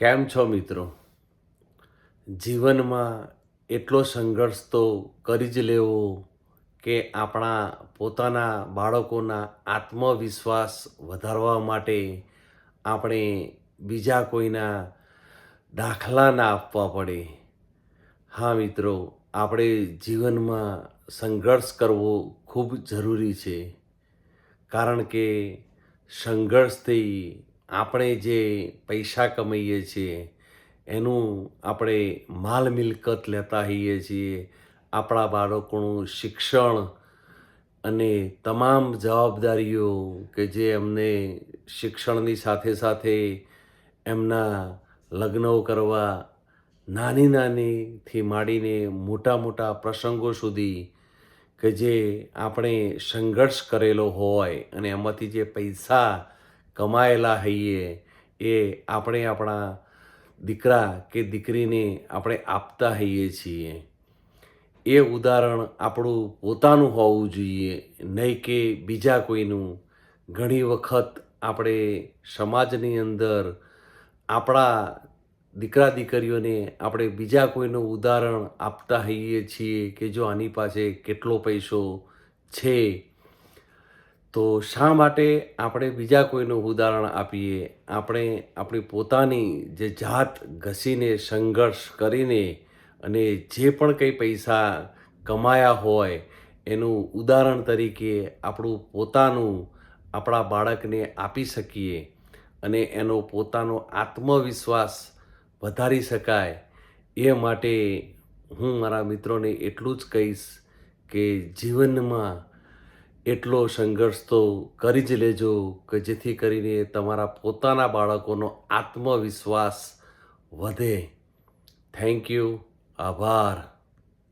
કેમ છો મિત્રો? જીવનમાં એટલો સંઘર્ષ તો કરી જ લેવો કે આપણા પોતાના બાળકોના આત્મવિશ્વાસ વધારવા માટે આપણે બીજા કોઈના દાખલા ના આપવા પડે. હા મિત્રો, આપણે જીવનમાં સંઘર્ષ કરવો ખૂબ જરૂરી છે. કારણ કે સંઘર્ષથી આપણે જે પૈસા કમાઈએ છીએ, એનું આપણે માલ મિલકત લેતા હોઈએ છીએ, આપણા બાળકોનું શિક્ષણ અને તમામ જવાબદારીઓ કે જે એમને શિક્ષણની સાથે સાથે એમના લગ્નો કરવા નાની નાનીથી માંડીને મોટા મોટા પ્રસંગો સુધી કે જે આપણે સંઘર્ષ કરેલો હોય અને એમાંથી જે પૈસા કમાયેલા હઈએ એ આપણે આપણા દીકરા કે દીકરીને આપણે આપતા હોઈએ છીએ. એ ઉદાહરણ આપણું પોતાનું હોવું જોઈએ, નહીં કે બીજા કોઈનું. ઘણી વખત આપણે સમાજની અંદર આપણા દીકરા દીકરીઓને આપણે બીજા કોઈનું ઉદાહરણ આપતા હોઈએ છીએ કે જો આની પાસે કેટલો પૈસો છે તો શા માટે આપણે બીજા કોઈનું ઉદાહરણ આપીએ? આપણે આપણી પોતાની જે જાત ઘસીને સંઘર્ષ કરીને અને જે પણ કંઈ પૈસા કમાયા હોય, એનું ઉદાહરણ તરીકે આપણું પોતાનું, આપણા બાળકને આપી શકીએ અને એનો પોતાનો આત્મવિશ્વાસ વધારી શકાય. એ માટે હું મારા મિત્રોને એટલું જ કહીશ કે જીવનમાં એટલો સંઘર્ષ તો કરી જ લેજો કે જેથી કરીને તમારા પોતાના બાળકોનો આત્મવિશ્વાસ વધે. થેન્ક યુ આભાર.